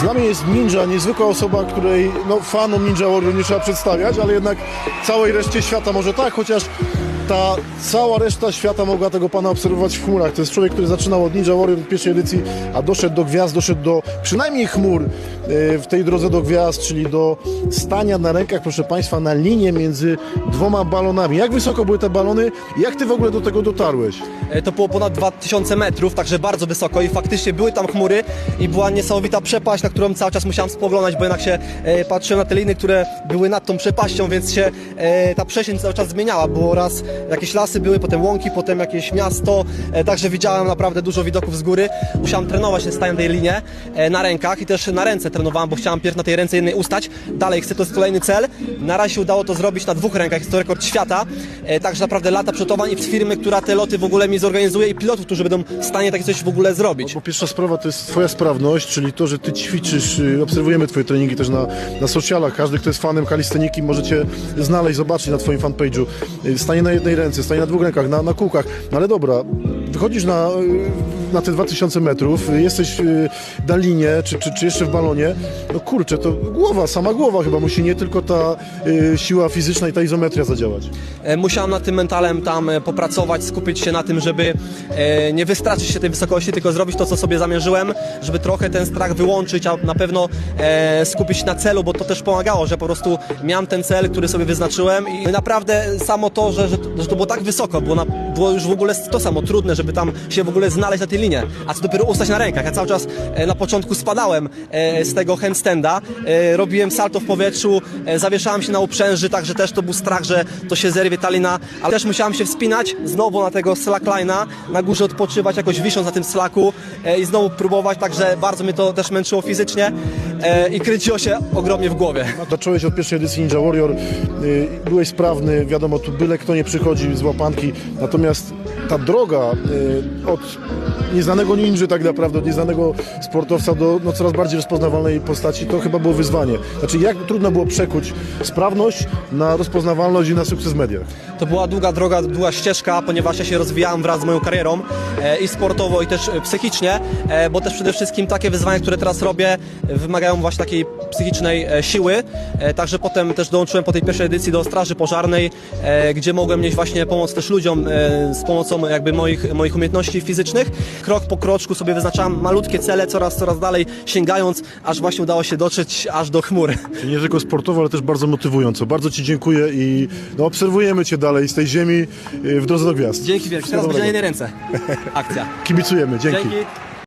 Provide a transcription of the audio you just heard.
Z nami jest ninja, niezwykła osoba, której no, fanom Ninja Warrior nie trzeba przedstawiać, ale jednak całej reszcie świata może tak, chociaż ta cała reszta świata mogła tego pana obserwować w chmurach. To jest człowiek, który zaczynał od Ninja Warrior w pierwszej edycji, a doszedł do gwiazd, doszedł do przynajmniej chmur e, w tej drodze do gwiazd, czyli do stania na rękach, proszę państwa, na linię między dwoma balonami. Jak wysoko były te balony? Jak ty w ogóle do tego dotarłeś? E, To było ponad 2000 metrów, także bardzo wysoko i faktycznie były tam chmury i była niesamowita przepaść, na którą cały czas musiałem spoglądać, bo jednak się e, patrzyłem na te liny, które były nad tą przepaścią, więc się ta przestrzeń cały czas zmieniała. Było raz jakieś lasy były, potem łąki, potem jakieś miasto, e, także widziałem naprawdę dużo widoków z góry. Musiałem trenować ten tej linie e, na rękach i też na ręce trenowałem, bo chciałem pierw na tej ręce jednej ustać. Dalej chcę, to jest kolejny cel. Na razie udało to zrobić na dwóch rękach, jest to rekord świata. E, także naprawdę lata przygotowań i firmy, która te loty w ogóle mi zorganizuje i pilotów, którzy będą w stanie takie coś w ogóle zrobić. Bo pierwsza sprawa to jest twoja sprawność, czyli to, że ty ćwiczysz, y, obserwujemy twoje treningi też na, na socialach. Każdy, kto jest fanem kalisteniki, możecie znaleźć, zobaczyć na twoim fanpage'u. Y, Stanie na jednej ręce, stanie na dwóch rękach, na, na kółkach. No ale dobra, wychodzisz na, na te 2000 metrów, jesteś na linie, czy, czy, czy jeszcze w balonie. No kurczę, to głowa, sama głowa chyba musi, nie tylko ta y, siła fizyczna i ta izometria zadziałać. E, Musiałem nad tym mentalem tam e, popracować, skupić się na tym, żeby e, nie wystraszyć się tej wysokości, tylko zrobić to, co sobie zamierzyłem, żeby trochę ten strach wyłączyć, a na pewno skupić się na celu, bo to też pomagało, że po prostu miałem ten cel, który sobie wyznaczyłem i naprawdę samo to, że, że, że to było tak wysoko, było, na, było już w ogóle to samo trudne, żeby tam się w ogóle znaleźć na tej linie, a co dopiero ustać na rękach. Ja cały czas e, na początku spadałem e, z tego handstanda, e, robiłem salto w powietrzu, zawieszałem się na uprzęży, także też to był strach, że to się zerwie ta lina, ale też musiałem się wspinać znowu na tego slackline'a, na górze odpoczywać, jakoś wisząc na tym slacku i znowu próbować, także bardzo mnie to też męczyło fizycznie i kręciło się ogromnie w głowie. Zacząłeś od pierwszej edycji Ninja Warrior, y, byłeś sprawny, wiadomo, tu byle kto nie przychodzi z łapanki, natomiast ta droga od nieznanego ninja tak naprawdę, od nieznanego sportowca do no, coraz bardziej rozpoznawalnej postaci, to chyba było wyzwanie. Znaczy, jak trudno było przekuć sprawność na rozpoznawalność i na sukces w mediach? To była długa droga, długa ścieżka, ponieważ ja się rozwijałem wraz z moją karierą e, i sportowo, i też e, psychicznie, e, bo też przede wszystkim takie wyzwania, które teraz robię, e, wymagają właśnie takiej psychicznej e, siły. E, także potem też dołączyłem po tej pierwszej edycji do Straży Pożarnej, e, gdzie mogłem nieść właśnie pomoc też ludziom e, z pomocą jakby moich, moich umiejętności fizycznych. Krok po kroczku sobie wyznaczałem malutkie cele, coraz, coraz dalej sięgając, aż właśnie udało się dotrzeć aż do chmury. Czyli nie tylko sportowo, ale też bardzo motywująco. Bardzo Ci dziękuję i no, obserwujemy Cię dalej z tej ziemi y, w drodze do gwiazd. Dzięki wielkie. Teraz będzie na jednej ręce. Akcja. Kibicujemy, dzięki. Dzięki.